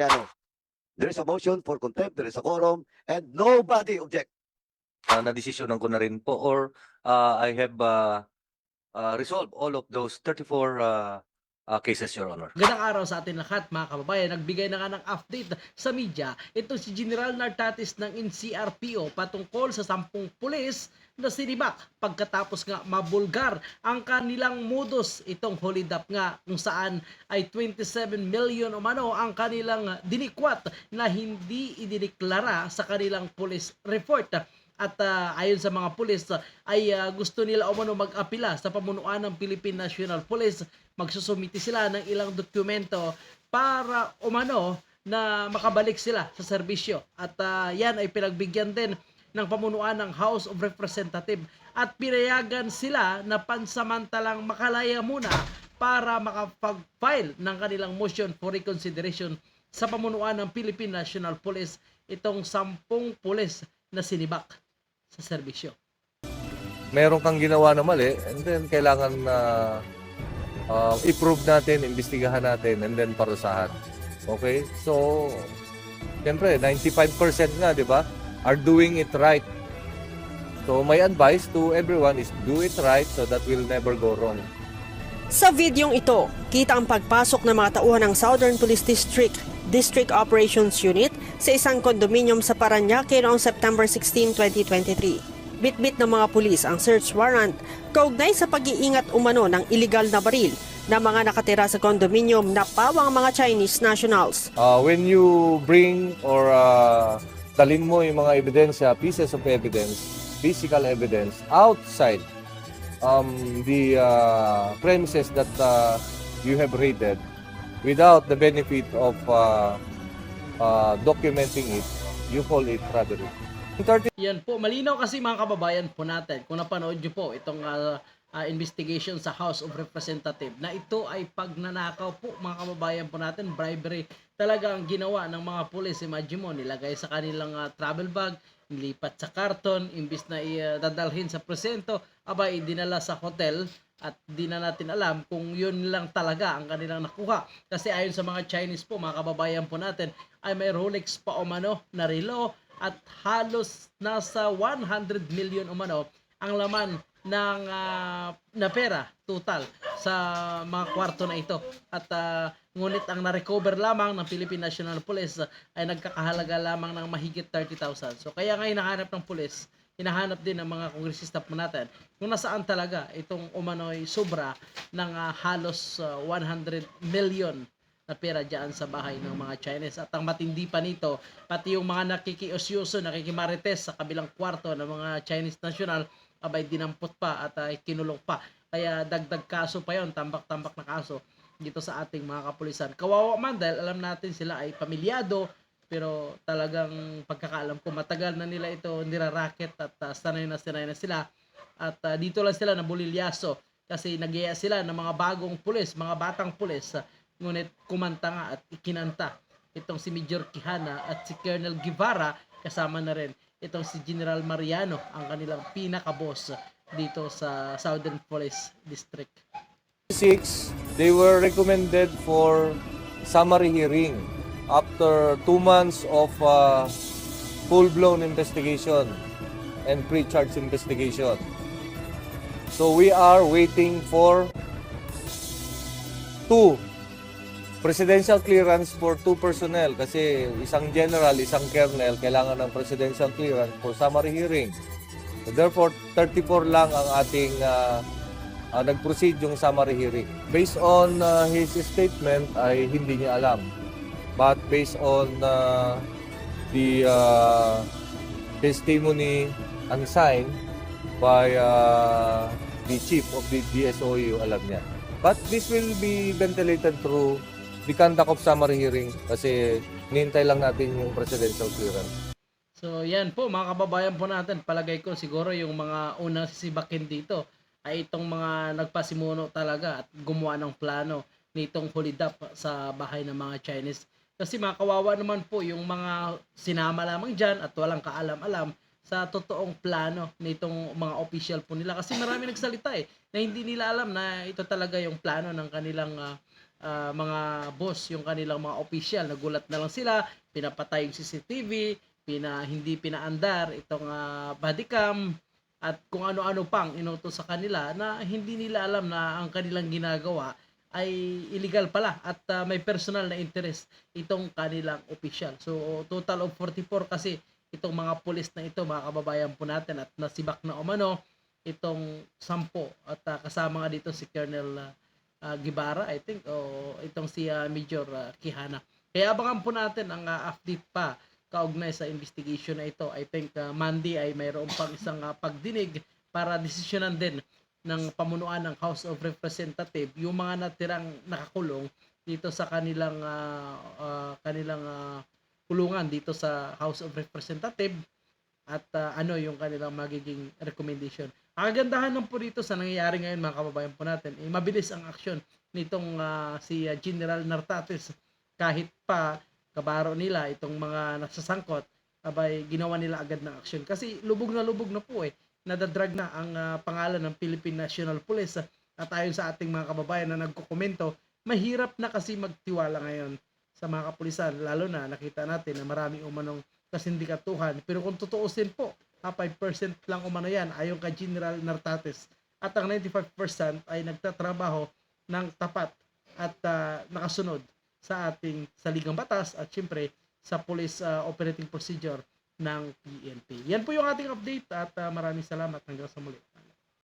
Ano? There is a motion for contempt, there is a quorum, and nobody object. uh, na desisyonan ko na rin po or uh, I have uh, uh, resolved all of those 34 uh, uh, cases, Your Honor. Gandang araw sa atin lahat mga kababayan. Nagbigay na nga ng update sa media. Ito si General Nartatis ng NCRPO patungkol sa sampung pulis na sinibak pagkatapos nga mabulgar ang kanilang modus. Itong holidap nga kung saan ay 27 million umano ang kanilang dinikwat na hindi idineklara sa kanilang police report. At ah, ayon sa mga pulis ay ah, gusto nila umano mag-apila sa pamunuan ng Philippine National Police. Magsusumiti sila ng ilang dokumento para umano na makabalik sila sa serbisyo. At ah, yan ay pinagbigyan din ng pamunuan ng House of Representative at pinayagan sila na pansamantalang makalaya muna para makapag-file ng kanilang motion for reconsideration sa pamunuan ng Philippine National Police itong sampung pulis na sinibak sa serbisyo. meron kang ginawa na mali and then kailangan na uh, i-prove natin, imbestigahan natin and then parusahan. Okay? So, siyempre, 95% nga, di ba, are doing it right. So, my advice to everyone is do it right so that will never go wrong. Sa videong ito, kita ang pagpasok ng mga tauhan ng Southern Police District District Operations Unit sa isang kondominium sa Paranaque noong September 16, 2023. Bitbit ng mga pulis ang search warrant kaugnay sa pag-iingat umano ng iligal na baril na mga nakatira sa kondominium na pawang mga Chinese nationals. Uh, when you bring or uh, dalin mo yung mga ebidensya, pieces of evidence, physical evidence outside um, the uh, premises that uh, you have raided without the benefit of uh, uh, documenting it, you call it robbery. 30 Yan po, malinaw kasi mga kababayan po natin, kung napanood nyo po itong ah, ah, investigation sa House of Representative, na ito ay pagnanakaw po mga kababayan po natin, bribery talaga ang ginawa ng mga pulis. Imagine mo, nilagay sa kanilang ah, travel bag, nilipat sa karton, imbis na idadalhin sa presento, abay, dinala sa hotel, at di na natin alam kung yun lang talaga ang kanilang nakuha. Kasi ayon sa mga Chinese po, mga kababayan po natin, ay may Rolex pa umano na relo at halos nasa 100 million umano ang laman ng ah, na pera total sa mga kwarto na ito. At ah, ngunit ang na-recover lamang ng Philippine National Police ay nagkakahalaga lamang ng mahigit 30,000. So kaya nga hinahanap ng pulis hinahanap din ng mga kongresista po natin kung nasaan talaga itong umano'y sobra ng ah, halos ah, 100 million na pera dyan sa bahay ng mga Chinese. At ang matindi pa nito, pati yung mga nakikiosyoso, nakikimarites sa kabilang kwarto ng mga Chinese national, abay dinampot pa at ay kinulong pa. Kaya dagdag kaso pa yon tambak-tambak na kaso dito sa ating mga kapulisan. Kawawa man dahil alam natin sila ay pamilyado, pero talagang pagkakaalam ko matagal na nila ito niraraket at uh, sanay na sanay na sila at uh, dito lang sila nabulilyaso kasi nagyaya sila ng mga bagong pulis, mga batang pulis uh, ngunit kumanta nga at ikinanta itong si Major Quijana at si Colonel Guevara kasama na rin itong si General Mariano ang kanilang pinaka-boss dito sa Southern Police District. six, they were recommended for summary hearing after two months of uh, full-blown investigation and pre-charge investigation. So we are waiting for two presidential clearance for two personnel kasi isang general, isang colonel kailangan ng presidential clearance for summary hearing. So therefore, 34 lang ang ating uh, uh, nag-proceed yung summary hearing. Based on uh, his statement ay hindi niya alam. But based on uh, the uh, testimony unsigned by uh, the chief of the DSOU, alam niya. But this will be ventilated through the conduct of summary hearing kasi nintay lang natin yung presidential clearance. So yan po mga kababayan po natin, palagay ko siguro yung mga unang sisibakin dito ay itong mga nagpasimuno talaga at gumawa ng plano nitong hulidap sa bahay ng mga Chinese. Kasi mga kawawa naman po yung mga sinama lamang dyan at walang kaalam-alam sa totoong plano nitong mga official po nila. Kasi marami nagsalita eh, na hindi nila alam na ito talaga yung plano ng kanilang ah, ah, mga boss, yung kanilang mga official. Nagulat na lang sila, pinapatay yung CCTV, pina, hindi pinaandar itong ah, body cam, at kung ano-ano pang inutos sa kanila na hindi nila alam na ang kanilang ginagawa ay illegal pala at ah, may personal na interest itong kanilang official. So total of 44 kasi itong mga pulis na ito, mga kababayan po natin at nasibak na umano itong sampo at ah, kasama nga dito si Colonel ah, ah, Gibara I think o itong si ah, Major ah, Kihana. Kaya abangan po natin ang ah, update pa kaugnay sa investigation na ito. I think ah, Monday ay mayroon pang isang ah, pagdinig para desisyonan din ng pamunuan ng House of Representative yung mga natirang nakakulong dito sa kanilang ah, ah, kanilang ah, kulungan dito sa House of Representative at ah, ano yung kanilang magiging recommendation. Ang kagandahan ng po dito sa nangyayari ngayon mga kababayan po natin, eh, mabilis ang aksyon nitong ah, si ah, General Nartates. Kahit pa kabaro nila itong mga nasasangkot abay ginawa nila agad ng aksyon. Kasi lubog na lubog na po eh. Nadadrag na ang ah, pangalan ng Philippine National Police. At ayon sa ating mga kababayan na nagkukomento mahirap na kasi magtiwala ngayon sa mga kapulisan lalo na nakita natin na marami umanong kasindikatuhan pero kung tutuusin po ah, 5% lang umano yan ayon kay General Nartates at ang 95% ay nagtatrabaho ng tapat at ah, nakasunod sa ating saligang batas at syempre sa police ah, operating procedure ng PNP. Yan po yung ating update at ah, maraming salamat hanggang sa muli.